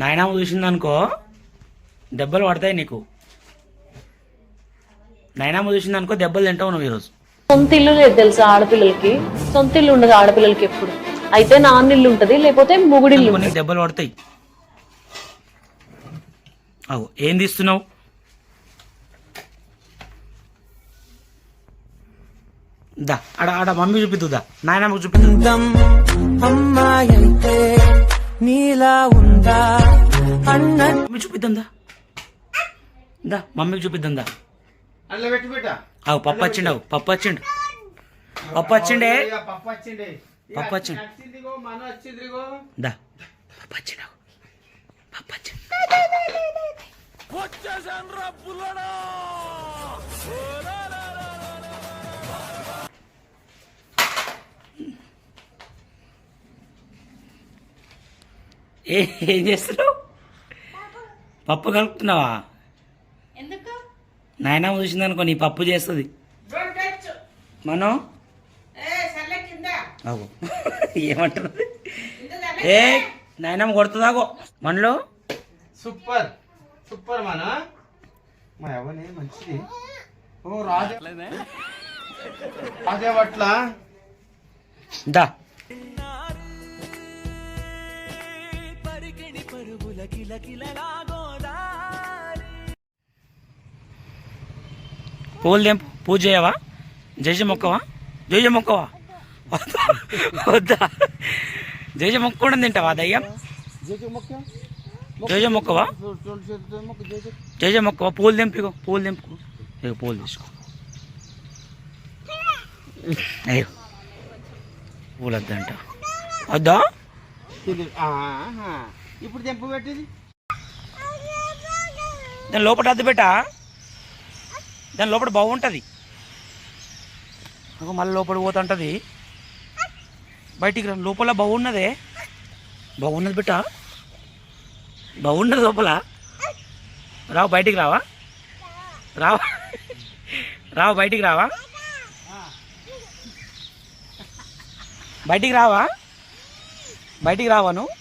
నాయనమ్మ చూసిందనుకో దెబ్బలు పడతాయి నీకు. నాయనమ్మ చూసిందనుకో దెబ్బలు తింటావు నువ్వు ఈరోజు. సొంత ఇల్లు లేదు తెలుసా ఆడపిల్లలకి? సొంత ఇల్లు ఉండదు ఆడపిల్లలకి ఎప్పుడు. అయితే నాన్న ఇల్లు ఉంటది లేకపోతే మొగుడిల్లు దెబ్బలు పడతాయి. అవు ఏం తీస్తున్నావు? దా ఆడ ఆడ మమ్మీ చూపిద్దుదా నాయనమ్మకు చూపిద్దు. అందం అమ్మాయంటే నీలా ఉందా? అన్న మమ్మీ చూపిద్దాం దా. దా మమ్మీకి చూపిద్దాం దా. అందులో పెట్టి పెట్ట. అవు పప్పు వచ్చిండు అవు పప్పు వచ్చిండు పప్పు వచ్చిండే పప్పు వచ్చిండే పప్పు వచ్చిండు. దా పప్పు వచ్చిండు అవు. పప్పు వచ్చిండు ఏ ఏం చేస్తున్నావు? పప్పు కలుపుతున్నావా? ఎందుకు? నాయనమ్మ చూసిందనుకో నీ పప్పు చేస్తుంది. మనం? అగో. ఏమంటున్నది ఏ నాయనమ్మ కొడుతుందాగో మనలో? సూపర్. సూపర్ మన. మా మంచిది. ఓ రాజు రాజే పట్ల దా. పూలు తెంపు పూజ చేయవా? జైజ మొక్కవా? జైజ మొక్కవా? వద్దా జైజ మొక్క కూడా తింటావా దయ్యం? జైజ మొక్కవా? జైజ మొక్కవా? పూలు తెంపిగో పూలు తెంపుకో ఇగో పూలు తీసుకో. అయ్యో పూలు వద్దంట వద్దా. ఇప్పుడు తెంపు పెట్టింది. దాని లోపల అద్దు పెట్టా? దాని లోపల బాగుంటుంది మళ్ళీ లోపల పోతుంటుంది బయటికి రా లోపల బాగున్నదే బాగున్నది బిట్ట బాగున్నది లోపల. రావు బయటికి రావా? రావా? రావు బయటికి రావా? బయటికి రావా? బయటికి రావా నువ్వు?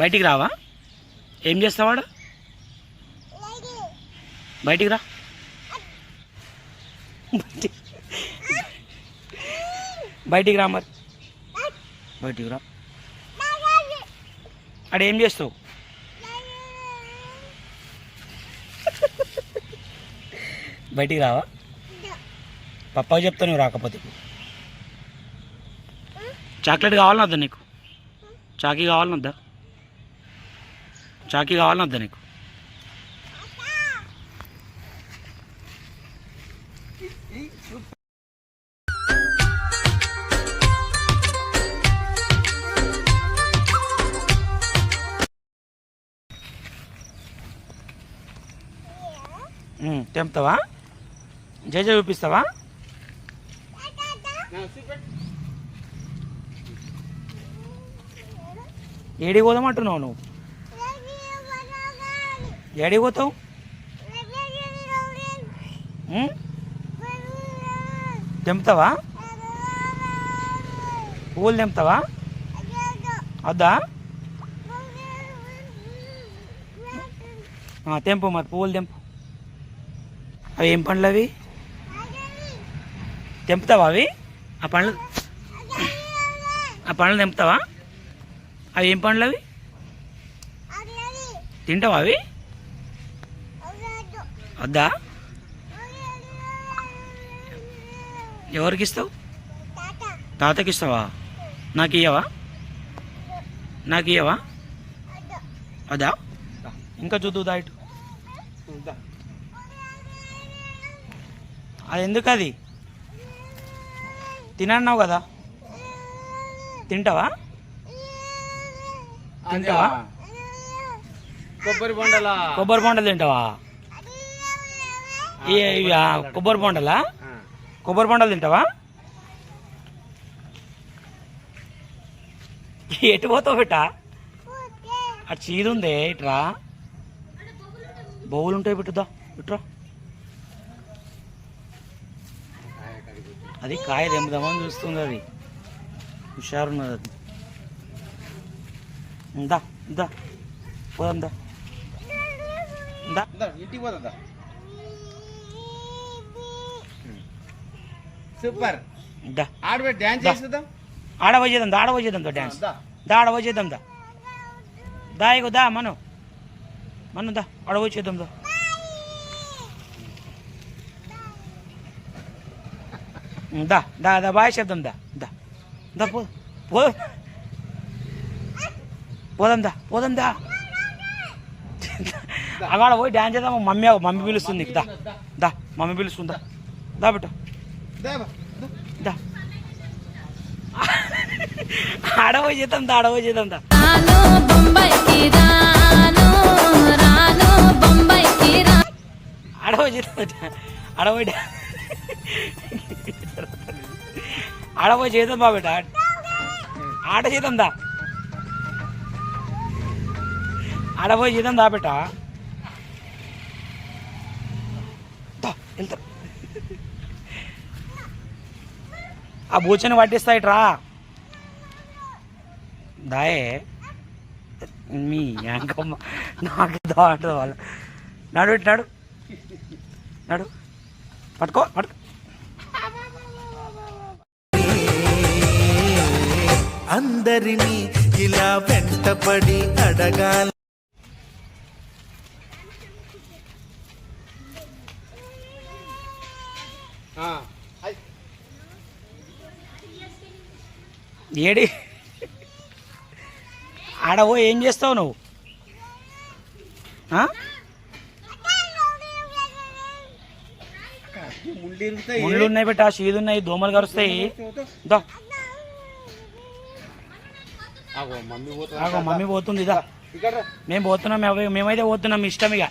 బయటికి రావా? ఏం చేస్తావాడు బయటికి రా. బయటికి రా మరి. బయటికి రా. అక్కడ ఏం చేస్తావు? బయటికి రావా? పప్పా చెప్తా నువ్వు రాకపోతే. చాక్లెట్ కావాలన్నా వద్దా నీకు? చాకీ కావాలన్నా వద్దా చాకీ కావాలన్నా వద్దా నీకు. తెంపుతావా? జయ జయ చూపిస్తావా? ఏడికి పోదామంటున్నావు నువ్వు? ఏడికి పోతావు? తెంపుతావా? పువ్వులు తెంపుతావా? వద్దా? తెంపు మరి పువ్వులు తెంపు. అవి ఏం పండ్లు అవి? తెంపుతావా అవి? ఆ పండ్లు? ఆ పండ్లు తెంపుతావా? అవి ఏం పండ్లు అవి? తింటావా అవి? వద్దా? ఎవరికి ఇస్తావు తాతకి ఇస్తావా నాకు ఇయ్యవా నాకు ఇయ్యవా వద్దా? ఇంకా చూద్దా ఇటు. దా. అది ఎందుకు అది తినన్నావు కదా? తింటావా? తింటావా? కొబ్బరి బొండలా? కొబ్బరి బొండలు తింటావా? ఇవి, కొబ్బరి బొండలా? కొబ్బరి బొండలు తింటావా? ఎటు పోతావు బిట్ట అటు చీదు ఉందే ఇట్రా బొవ్వులు ఉంటాయి బిట్టుదా ఇట్రా అది కాయ తెంపుదామని చూస్తుంది అది. హుషారున్నది అది. దా దా. పోదాం దా. దా. ఇంటికి పోదా సూపర్. ఆడబెట్టి డ్యాన్స్ దా. చేస్తుందా ఆడవ చేద్దాం దా ఆడవ చేద్దాం దా డ్యాన్స్. దా. ఆడవ చేద్దాం దా. దా ఇగో దా మను. మను దా ఆడవ చేద్దాం దా. దా దా దా బాయ్ చెప్దాం దా దా. దా పో పో. పోదాం దా పోదాం దా. అక్కడ పోయి డ్యాన్స్ చేద్దాం మమ్మీ మమ్మీ పిలుస్తుంది దా. దా. మమ్మీ పిలుస్తుందా దా. బిడ్డ దా బా, దా. దా ఆడపోయి చేద్దాం దా. ఆడపోయి చేద్దాం దా ఆడపోయి చేద్దాం ఆడపోయి ఆడపోయి చేద్దాం బా బిడ్డ ఆట చేద్దాం దా. ఆడపోయి చేద్దాం దా బిడ్డ ఆ బూచని పట్టిస్తా ఇట్రా దాయే మీ అంకమ్మ నాకు దాంట్లో వాళ్ళు. నడు నడు. నడు. పట్టుకో పట్టుకో. అందరినీ ఇలా వెంటపడి అడగాల. ఆ, ఏడి? ఆడవో ఏం చేస్తావు నువ్వు? ముళ్ళు ఉన్నాయి బిడ్డ షీదు ఉన్నాయి దోమలు కరుస్తాయి. దా మమ్మీ పోతుందా? ఆగో మమ్మీ పోతుంది దా ఇక్కడ. రా. మేము పోతున్నాం మేము- మేమైతే పోతున్నాం ఇష్టం ఇక.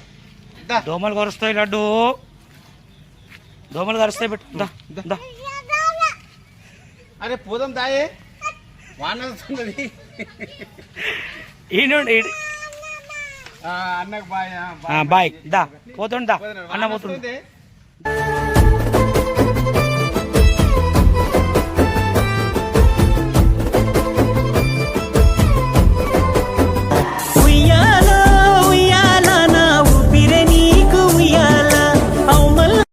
దోమలు కరుస్తాయి లడ్డు. దోమలు కరుస్తాయి బిడ్డ దా దా. అరే పోదాం దాయే వాన వస్తున్నది అన్నకు బాయ్ బాయ్. దా పోతుండా. అన్న పోతుండా.